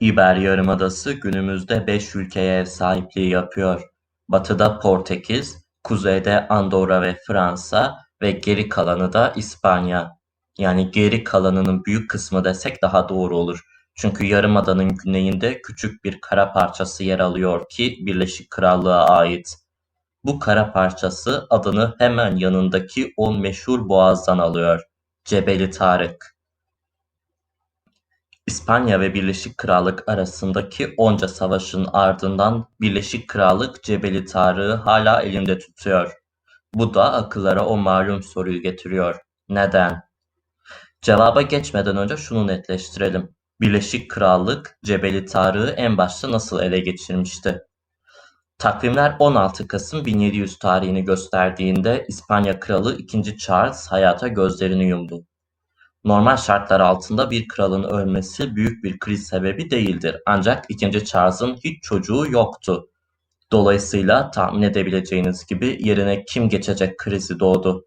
İber Yarımadası günümüzde beş ülkeye ev sahipliği yapıyor. Batıda Portekiz, kuzeyde Andorra ve Fransa ve geri kalanı da İspanya. Yani geri kalanının büyük kısmı desek daha doğru olur. Çünkü yarımadanın güneyinde küçük bir kara parçası yer alıyor ki Birleşik Krallığa ait. Bu kara parçası adını hemen yanındaki o meşhur boğazdan alıyor. Cebeli Tarık. İspanya ve Birleşik Krallık arasındaki onca savaşın ardından Birleşik Krallık Cebeli Tarık'ı hala elinde tutuyor. Bu da akıllara o malum soruyu getiriyor. Neden? Cevaba geçmeden önce şunu netleştirelim. Birleşik Krallık Cebeli Tarık'ı en başta nasıl ele geçirmişti? Takvimler 16 Kasım 1700 tarihini gösterdiğinde İspanya Kralı 2. Charles hayata gözlerini yumdu. Normal şartlar altında bir kralın ölmesi büyük bir kriz sebebi değildir. Ancak 2. Charles'ın hiç çocuğu yoktu. Dolayısıyla tahmin edebileceğiniz gibi yerine kim geçecek krizi doğdu.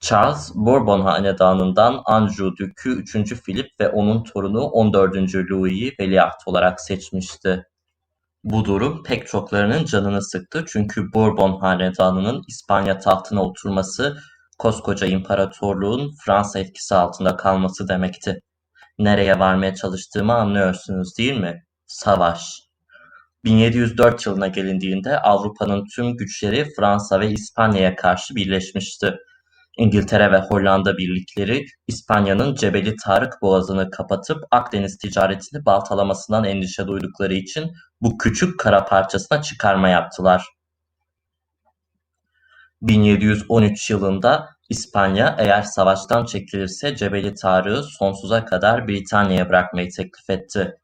Charles, Bourbon hanedanından Anjou Dükü 3. Philip ve onun torunu 14. Louis'i veliaht olarak seçmişti. Bu durum pek çoklarının canını sıktı çünkü Bourbon hanedanının İspanya tahtına oturması koskoca imparatorluğun Fransa etkisi altında kalması demekti. Nereye varmaya çalıştığımı anlıyorsunuz değil mi? Savaş. 1704 yılına gelindiğinde Avrupa'nın tüm güçleri Fransa ve İspanya'ya karşı birleşmişti. İngiltere ve Hollanda birlikleri İspanya'nın Cebeli Tarık boğazını kapatıp Akdeniz ticaretini baltalamasından endişe duydukları için bu küçük kara parçasına çıkarma yaptılar. 1713 yılında İspanya eğer savaştan çekilirse Cebeli Tarık'ı sonsuza kadar Britanya'ya bırakmayı teklif etti.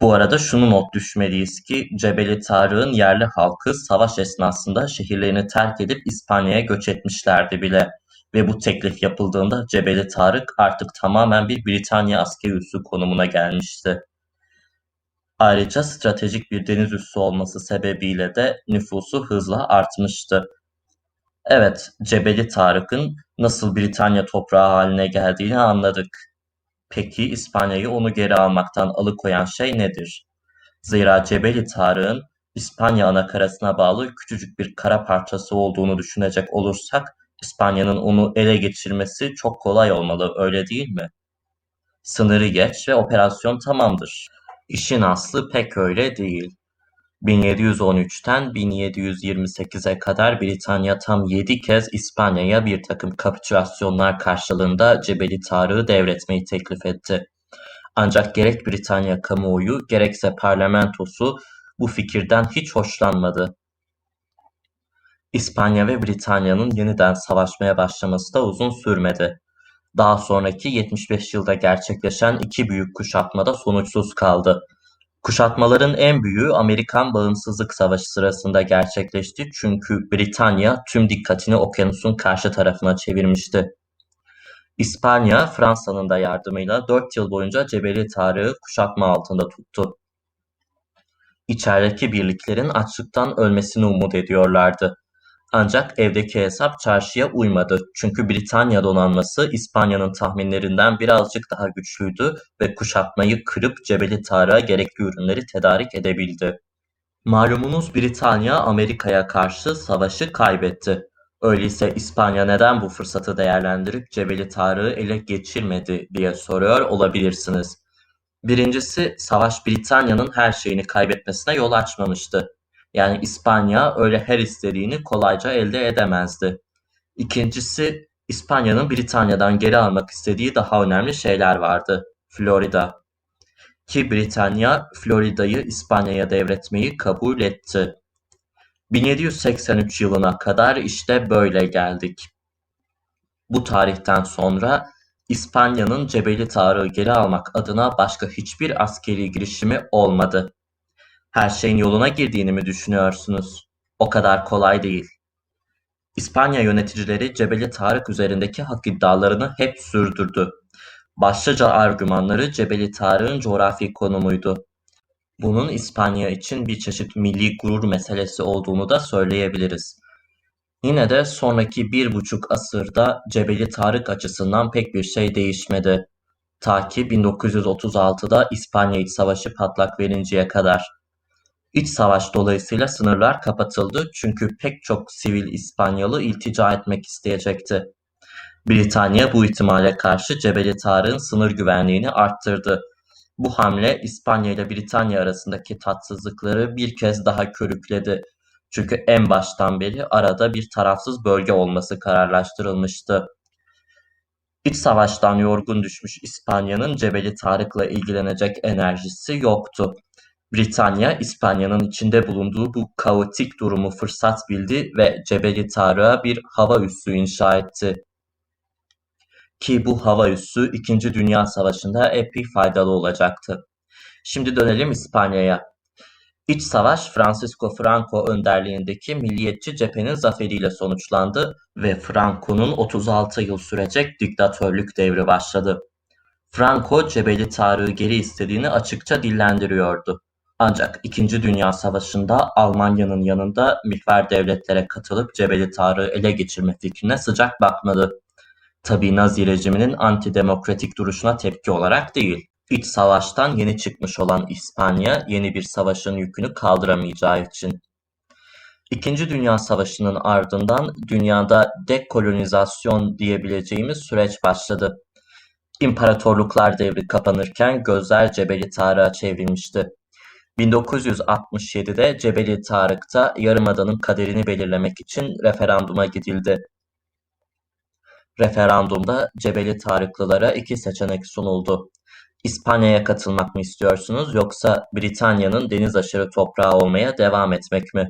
Bu arada şunu not düşmeliyiz ki Cebeli Tarık'ın yerli halkı savaş esnasında şehirlerini terk edip İspanya'ya göç etmişlerdi bile ve bu teklif yapıldığında Cebeli Tarık artık tamamen bir Britanya askeri üssü konumuna gelmişti. Ayrıca stratejik bir deniz üssü olması sebebiyle de nüfusu hızla artmıştı. Evet, Cebeli Tarık'ın nasıl Britanya toprağı haline geldiğini anladık. Peki İspanya'yı onu geri almaktan alıkoyan şey nedir? Zira Cebeli Tarık'ın İspanya anakarasına bağlı küçücük bir kara parçası olduğunu düşünecek olursak İspanya'nın onu ele geçirmesi çok kolay olmalı, öyle değil mi? Sınırı geç ve operasyon tamamdır. İşin aslı pek öyle değil. 1713'ten 1728'e kadar Britanya tam 7 kez İspanya'ya bir takım kapitülasyonlar karşılığında Cebeli Tarık'ı devretmeyi teklif etti. Ancak gerek Britanya kamuoyu gerekse parlamentosu bu fikirden hiç hoşlanmadı. İspanya ve Britanya'nın yeniden savaşmaya başlaması da uzun sürmedi. Daha sonraki 75 yılda gerçekleşen iki büyük kuşatma da sonuçsuz kaldı. Kuşatmaların en büyüğü Amerikan Bağımsızlık Savaşı sırasında gerçekleşti çünkü Britanya tüm dikkatini okyanusun karşı tarafına çevirmişti. İspanya, Fransa'nın da yardımıyla 4 yıl boyunca Cebeli Tarık'ı kuşatma altında tuttu. İçerideki birliklerin açlıktan ölmesini umut ediyorlardı. Ancak evdeki hesap çarşıya uymadı çünkü Britanya donanması İspanya'nın tahminlerinden birazcık daha güçlüydü ve kuşatmayı kırıp Cebeli Tarık'a gerekli ürünleri tedarik edebildi. Malumunuz Britanya Amerika'ya karşı savaşı kaybetti. Öyleyse İspanya neden bu fırsatı değerlendirip Cebeli Tarık'ı ele geçirmedi diye soruyor olabilirsiniz. Birincisi savaş Britanya'nın her şeyini kaybetmesine yol açmamıştı. Yani İspanya öyle her istediğini kolayca elde edemezdi. İkincisi İspanya'nın Britanya'dan geri almak istediği daha önemli şeyler vardı. Florida. Ki Britanya Florida'yı İspanya'ya devretmeyi kabul etti. 1783 yılına kadar işte böyle geldik. Bu tarihten sonra İspanya'nın Cebeli Tarık'ı geri almak adına başka hiçbir askeri girişimi olmadı. Her şeyin yoluna girdiğini mi düşünüyorsunuz? O kadar kolay değil. İspanya yöneticileri Cebeli Tarık üzerindeki hak iddialarını hep sürdürdü. Başlıca argümanları Cebeli Tarık'ın coğrafi konumuydu. Bunun İspanya için bir çeşit milli gurur meselesi olduğunu da söyleyebiliriz. Yine de sonraki bir buçuk asırda Cebeli Tarık açısından pek bir şey değişmedi. Ta ki 1936'da İspanya İç Savaşı patlak verinceye kadar. İç savaş dolayısıyla sınırlar kapatıldı çünkü pek çok sivil İspanyalı iltica etmek isteyecekti. Britanya bu ihtimale karşı Cebeli Tarık'ın sınır güvenliğini arttırdı. Bu hamle İspanya ile Britanya arasındaki tatsızlıkları bir kez daha körükledi. Çünkü en baştan beri arada bir tarafsız bölge olması kararlaştırılmıştı. İç savaştan yorgun düşmüş İspanya'nın Cebeli Tarık'la ilgilenecek enerjisi yoktu. Britanya, İspanya'nın içinde bulunduğu bu kaotik durumu fırsat bildi ve Cebeli Tarık'a bir hava üssü inşa etti. Ki bu hava üssü 2. Dünya Savaşı'nda epey faydalı olacaktı. Şimdi dönelim İspanya'ya. İç savaş Francisco Franco önderliğindeki milliyetçi cephenin zaferiyle sonuçlandı ve Franco'nun 36 yıl sürecek diktatörlük devri başladı. Franco Cebeli Tarık'ı geri istediğini açıkça dillendiriyordu. Ancak İkinci Dünya Savaşı'nda Almanya'nın yanında mihver devletlere katılıp Cebeli Tarık'ı ele geçirme fikrine sıcak bakmadı. Tabi Nazi rejiminin antidemokratik duruşuna tepki olarak değil. İç savaştan yeni çıkmış olan İspanya yeni bir savaşın yükünü kaldıramayacağı için. İkinci Dünya Savaşı'nın ardından dünyada dekolonizasyon diyebileceğimiz süreç başladı. İmparatorluklar devri kapanırken gözler Cebeli Tarık'a çevrilmişti. 1967'de Cebeli Tarık'ta Yarımada'nın kaderini belirlemek için referanduma gidildi. Referandumda Cebeli Tarıklılara iki seçenek sunuldu. İspanya'ya katılmak mı istiyorsunuz yoksa Britanya'nın deniz aşırı toprağı olmaya devam etmek mi?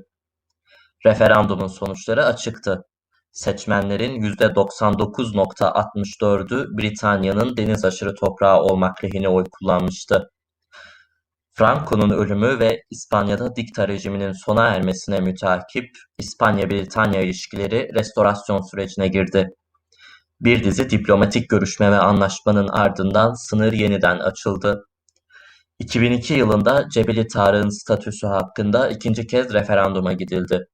Referandumun sonuçları açıktı. Seçmenlerin %99.64'ü Britanya'nın deniz aşırı toprağı olmak lehine oy kullanmıştı. Franco'nun ölümü ve İspanya'da dikta rejiminin sona ermesine mütakip İspanya-Britanya ilişkileri restorasyon sürecine girdi. Bir dizi diplomatik görüşme ve anlaşmanın ardından sınır yeniden açıldı. 2002 yılında Cebeli Tarık'ın statüsü hakkında ikinci kez referanduma gidildi.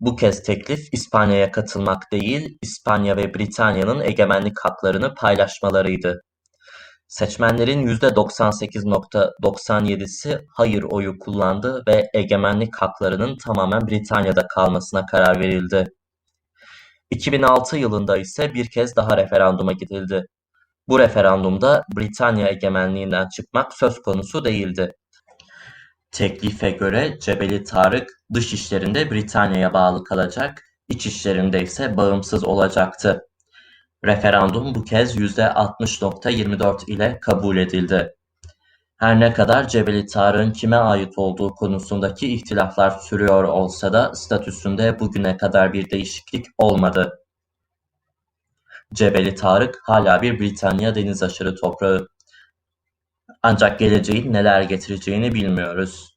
Bu kez teklif İspanya'ya katılmak değil, İspanya ve Britanya'nın egemenlik haklarını paylaşmalarıydı. Seçmenlerin %98.97'si hayır oyu kullandı ve egemenlik haklarının tamamen Britanya'da kalmasına karar verildi. 2006 yılında ise bir kez daha referanduma gidildi. Bu referandumda Britanya egemenliğinden çıkmak söz konusu değildi. Teklife göre Cebeli Tarık dış işlerinde Britanya'ya bağlı kalacak, iç işlerinde ise bağımsız olacaktı. Referandum bu kez %60.24 ile kabul edildi. Her ne kadar Cebeli Tarık'ın kime ait olduğu konusundaki ihtilaflar sürüyor olsa da statüsünde bugüne kadar bir değişiklik olmadı. Cebeli Tarık hala bir Britanya denizaşırı toprağı. Ancak geleceğin neler getireceğini bilmiyoruz.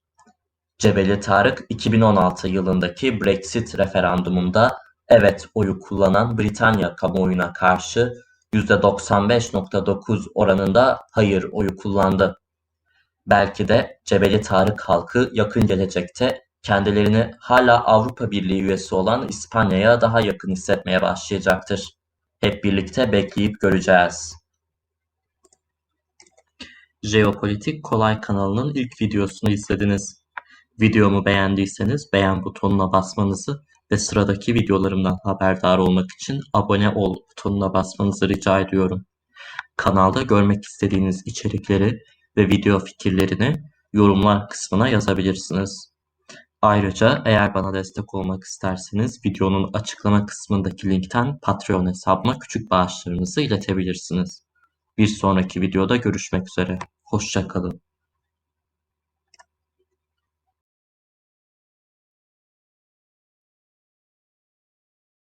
Cebeli Tarık 2016 yılındaki Brexit referandumunda evet oyu kullanan Britanya kamuoyuna karşı %95.9 oranında hayır oyu kullandı. Belki de Cebeli Tarık halkı yakın gelecekte kendilerini hala Avrupa Birliği üyesi olan İspanya'ya daha yakın hissetmeye başlayacaktır. Hep birlikte bekleyip göreceğiz. Jeopolitik Kolay kanalının ilk videosunu izlediniz. Videomu beğendiyseniz beğen butonuna basmanızı ve sıradaki videolarımdan haberdar olmak için abone ol butonuna basmanızı rica ediyorum. Kanalda görmek istediğiniz içerikleri ve video fikirlerini yorumlar kısmına yazabilirsiniz. Ayrıca eğer bana destek olmak isterseniz videonun açıklama kısmındaki linkten Patreon hesabıma küçük bağışlarınızı iletebilirsiniz. Bir sonraki videoda görüşmek üzere. Hoşçakalın.